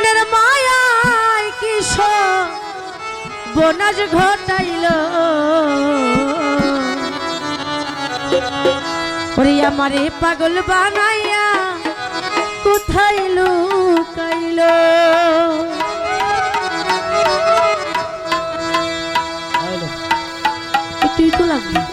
মনের মায়ায় কিশ বোনাজ ঘটাইল। ওরে মারে পাগল বানাইয়া কোথায় লুকাইল? তুই তো লাগবে।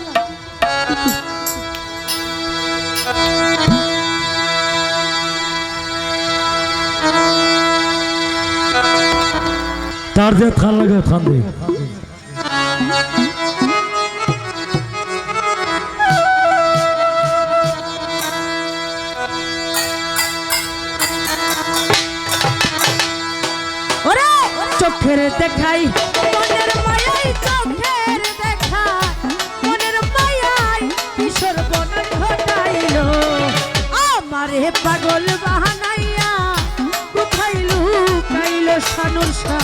যার যে থান লাগে থান দে। চোখের দেখাই। মনের মায়াই চোখের দেখা মনের মায়াই কিশোর বন ঘটাইল আমারে পাগল বাহানাইয়া কোথায় লুকাইল সানুর সা